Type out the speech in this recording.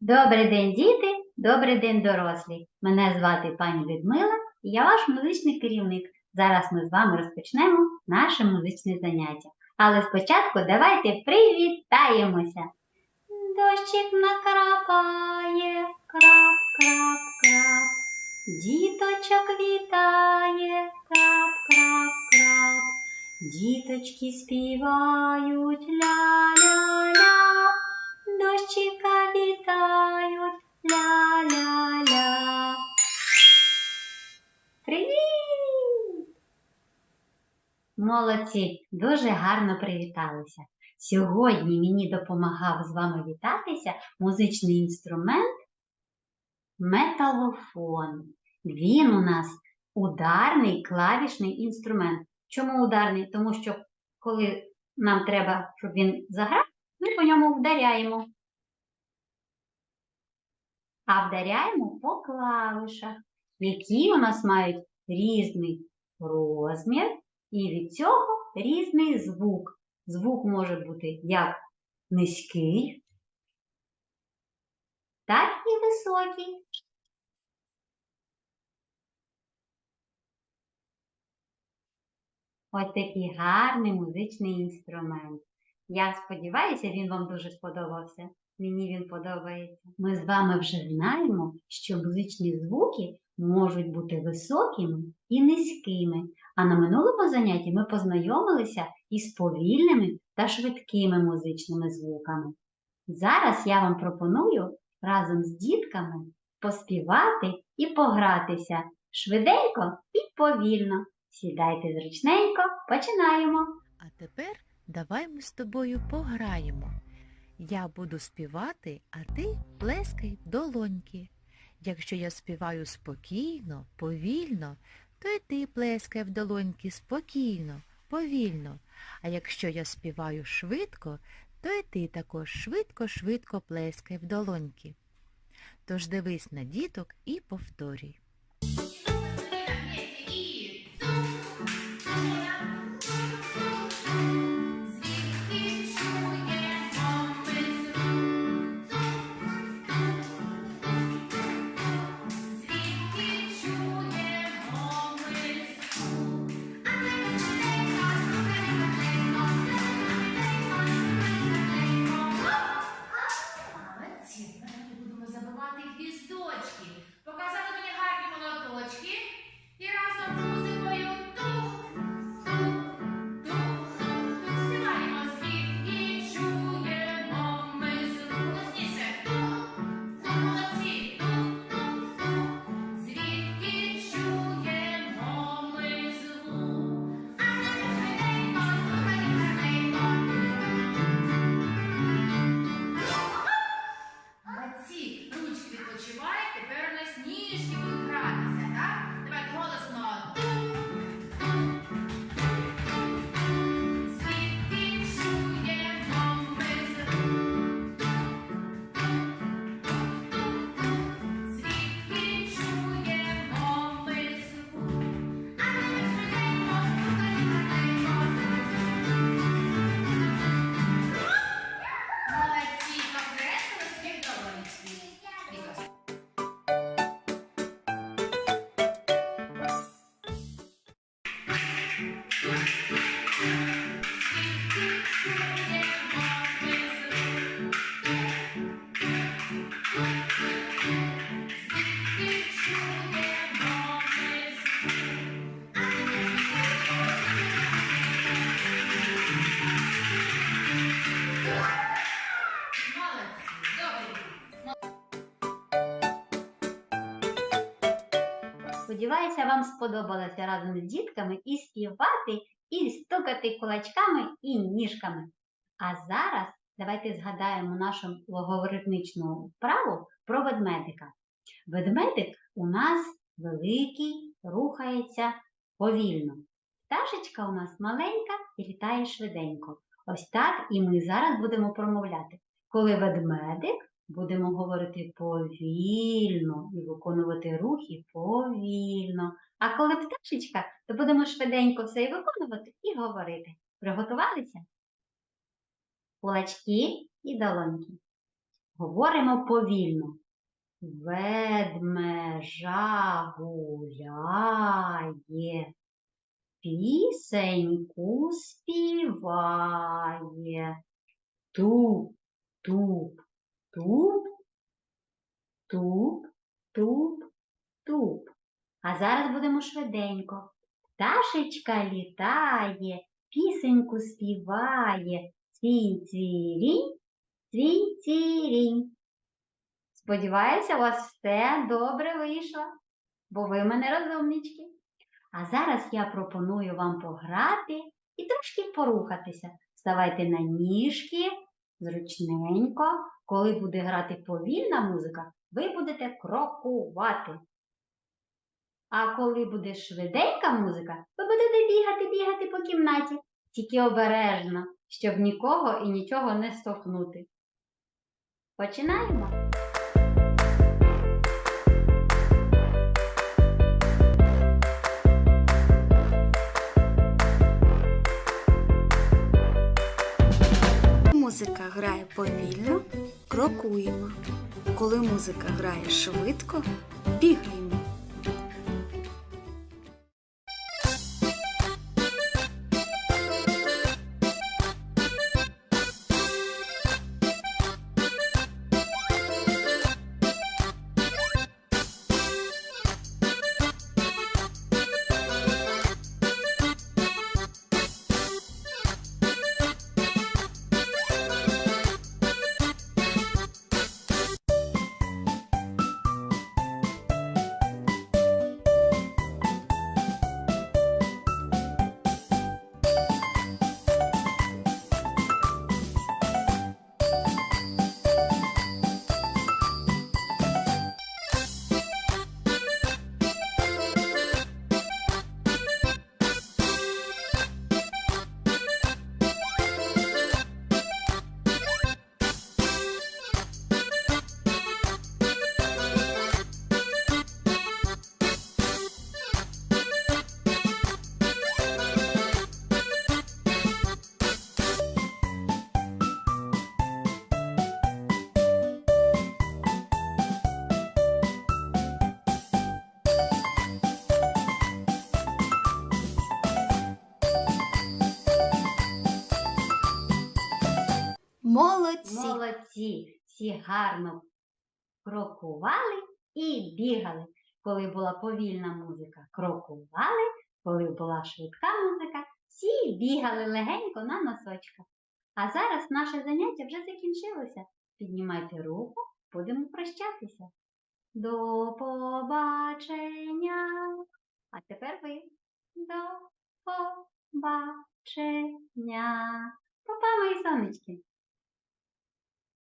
Добрий день, діти! Добрий день, дорослі! Мене звати пані Людмила і я ваш музичний керівник. Зараз ми з вами розпочнемо наше музичне заняття. Але спочатку давайте привітаємося. Дощик накрапає, крап, крап, крап. Діточок вітає, крап, крап, крап. Діточки співають ля-ля-ля. Дощика вітають ля-ля-ля. Привіт! Молодці, дуже гарно привіталися. Сьогодні мені допомагав з вами вітатися музичний інструмент металофон. Він у нас ударний клавішний інструмент. Чому ударний? Тому що коли нам треба, щоб він заграв, ми по ньому вдаряємо. А вдаряємо по клавішах, які у нас мають різний розмір і від цього різний звук. Звук може бути як низький, так і високий. Ось такий гарний музичний інструмент. Я сподіваюся, він вам дуже сподобався. Мені він подобається. Ми з вами вже знаємо, що музичні звуки можуть бути високими і низькими. А на минулому занятті ми познайомилися із повільними та швидкими музичними звуками. Зараз я вам пропоную разом з дітками поспівати і погратися швиденько і повільно. Сідайте зручненько, починаємо. А тепер давай ми з тобою пограємо. Я буду співати, а ти плескай долоньки. Якщо я співаю спокійно, повільно, то й ти плескай в долоньки спокійно, повільно. А якщо я співаю швидко, то й ти також швидко-швидко плескай в долоньки. Тож дивись на діток і повторюй. Сподіваюся, вам сподобалося разом з дітками і співати, і стукати кулачками і ніжками. А зараз давайте згадаємо нашу логарифмічну вправу про ведмедика. Ведмедик у нас великий, рухається повільно. Пташечка у нас маленька і літає швиденько. Ось так і ми зараз будемо промовляти. Коли ведмедик будемо говорити повільно і виконувати рухи повільно. А коли пташечка, то будемо швиденько все і виконувати і говорити. Приготувалися? Кулачки і долоньки. Говоримо повільно. Ведмежа гуляє, пісеньку співає. Туп, туп, туп, туп, туп. А зараз будемо швиденько. Пташечка літає, пісеньку співає, цвінь цвірінь, цвінь цвірінь. Сподіваюся, у вас все добре вийшло, бо ви мене розумнички. А зараз я пропоную вам пограти і трошки порухатися. Вставайте на ніжки, зручненько. Коли буде грати повільна музика, ви будете крокувати. А коли буде швиденька музика, ви будете бігати, бігати по кімнаті, тільки обережно, щоб нікого і нічого не стохнути. Починаємо. Музика грає повільно, крокуємо. Коли музика грає швидко, бігаємо. Молодці! Молодці! Всі гарно крокували і бігали. Коли була повільна музика, крокували, коли була швидка музика, всі бігали легенько на носочках. А зараз наше заняття вже закінчилося. Піднімайте руку, будемо прощатися. До побачення. А тепер ви. До побачення. Папа, мої сонечки.